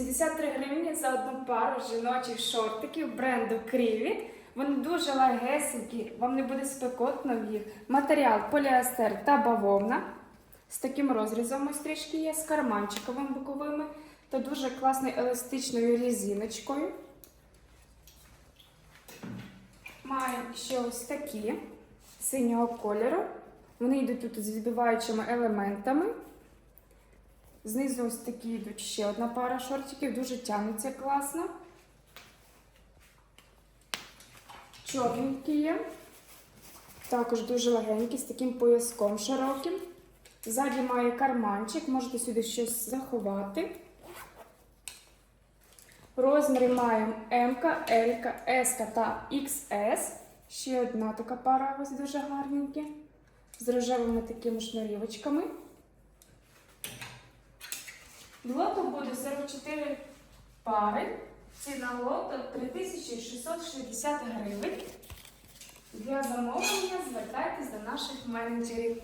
83 гривні за одну пару жіночих шортиків бренду Крівіт. Вони дуже легесенькі, вам не буде спекотно в їх. Матеріал поліестер та бавовна. З таким розрізом ось трішки є, з карманчиковими боковими та дуже класною еластичною різиночкою. Маємо ще ось такі синього кольору. Вони йдуть тут з відбиваючими елементами. Знизу ось такі йдуть ще одна пара шортиків, дуже тягнуться класно. Чорненькі є. Також дуже легенькі, з таким пояском широким. Ззаді має карманчик, можете сюди щось заховати. Розміри маємо М, Л, С та XS. Ще одна така пара ось дуже гарненькі. З рожевими такими шнурівочками. Лоту буде 44 пари. Ціна лото 3660 гривень. Для замовлення звертайтесь до наших менеджерів.